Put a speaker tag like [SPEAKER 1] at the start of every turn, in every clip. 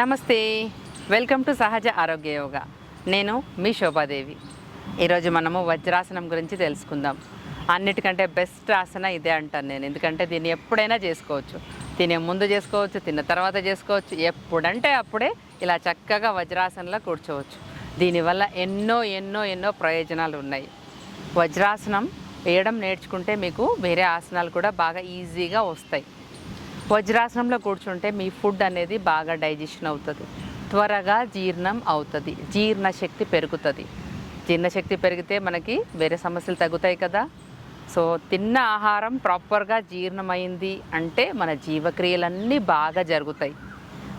[SPEAKER 1] నమస్తే. Welcome to సహజ ఆరోగ్య యోగా. నేను మీ శోభాదేవి. ఈరోజు మనము వజ్రాసనం గురించి తెలుసుకుందాం. అన్నిటికంటే బెస్ట్ ఆసన ఇదే అంటాను నేను. ఎందుకంటే దీన్ని ఎప్పుడైనా చేసుకోవచ్చు. తినే ముందు చేసుకోవచ్చు తిన్న తర్వాత చేసుకోవచ్చు. ఎప్పుడంటే అప్పుడే ఇలా చక్కగా వజ్రాసనంలో కూర్చోవచ్చు. దీనివల్ల ఎన్నో ఎన్నో ఎన్నో ప్రయోజనాలు ఉన్నాయి. వజ్రాసనం వేయడం నేర్చుకుంటే మీకు వేరే ఆసనాలు కూడా బాగా ఈజీగా వస్తాయి. వజ్రాసనంలో కూర్చుంటే మీ ఫుడ్ అనేది బాగా డైజెషన్ అవుతుంది. త్వరగా జీర్ణం అవుతుంది. జీర్ణశక్తి పెరుగుతుంది. జీర్ణశక్తి పెరిగితే మనకి వేరే సమస్యలు తగ్గుతాయి కదా. సో తిన్న ఆహారం ప్రాపర్గా జీర్ణమైంది అంటే మన జీవక్రియలన్నీ బాగా జరుగుతాయి.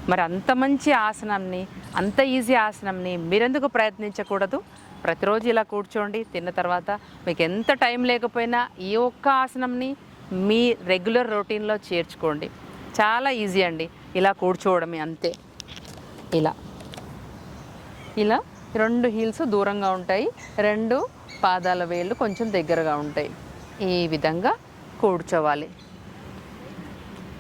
[SPEAKER 1] మరి అంత మంచి ఆసనంని అంత ఈజీ ఆసనంని మీరెందుకు ప్రయత్నించకూడదు? ప్రతిరోజు ఇలా కూర్చోండి తిన్న తర్వాత మీకు ఎంత టైం లేకపోయినా ఈ ఒక్క ఆసనంని మీ రెగ్యులర్ రొటీన్లో చేర్చుకోండి. చాలా ఈజీ అండి. ఇలా కూర్చోవడమే అంతే. ఇలా. ఇలా రెండు హీల్స్ దూరంగా ఉంటాయి. రెండు పాదాల వేళ్ళు కొంచెం దగ్గరగా ఉంటాయి. ఈ విధంగా కూర్చోవాలి.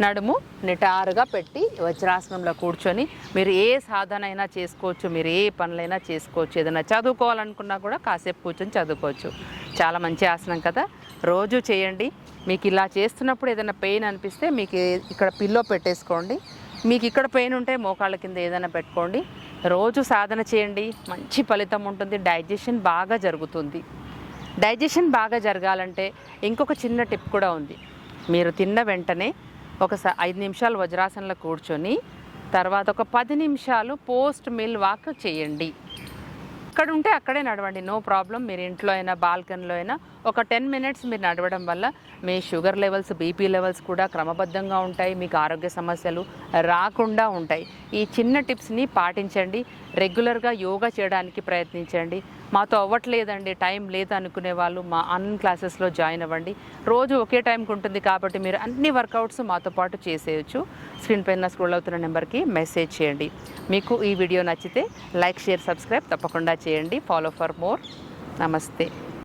[SPEAKER 1] నడుము నిటారుగా పెట్టి వజ్రాసనంలో కూర్చొని మీరు ఏ సాధన అయినా చేసుకోవచ్చు మీరు ఏ పనులైనా చేసుకోవచ్చు. ఏదైనా చదువుకోవాలనుకున్నా కూడా కాసేపు కూర్చొని చదువుకోవచ్చు. చాలా మంచి ఆసనం కదా. రోజు చేయండి. మీకు ఇలా చేస్తున్నప్పుడు ఏదైనా పెయిన్ అనిపిస్తే మీకు ఇక్కడ పిల్లో పెట్టేసుకోండి. మీకు ఇక్కడ పెయిన్ ఉంటే మోకాళ్ళ కింద ఏదైనా పెట్టుకోండి. రోజు సాధన చేయండి. మంచి ఫలితం ఉంటుంది. డైజెషన్ బాగా జరుగుతుంది. డైజెషన్ బాగా జరగాలంటే ఇంకొక చిన్న టిప్ కూడా ఉంది. మీరు తిన్న వెంటనే ఒక స- ఐదు నిమిషాలు వజ్రాసనలో కూర్చొని తర్వాత ఒక పది నిమిషాలు పోస్ట్ మిల్ వాక్ చేయండి. ఎక్కడ ఉంటే అక్కడే నడవండి. No problem. మీరు ఇంట్లో అయినా బాల్కనీలో అయినా ఒక టెన్ మినిట్స్ మీరు నడవడం వల్ల మీ షుగర్ లెవెల్స్ బీపీ లెవెల్స్ కూడా క్రమబద్ధంగా ఉంటాయి. మీకు ఆరోగ్య సమస్యలు రాకుండా ఉంటాయి. ఈ చిన్న టిప్స్ని పాటించండి. రెగ్యులర్గా యోగా చేయడానికి ప్రయత్నించండి. మాతో అవ్వట్లేదండి. టైం లేదు అనుకునే వాళ్ళు మా ఆన్లైన్ క్లాసెస్లో జాయిన్ అవ్వండి. రోజు ఒకే టైంకి ఉంటుంది కాబట్టి మీరు అన్ని వర్కౌట్స్ మాతో పాటు చేసేయచ్చు. స్క్రీన్ పైన స్క్రోల్ అవుతున్న నెంబర్కి మెసేజ్ చేయండి. మీకు ఈ వీడియో నచ్చితే లైక్ షేర్ సబ్స్క్రైబ్ తప్పకుండా చేయండి. ఫాలో ఫర్ మోర్ నమస్తే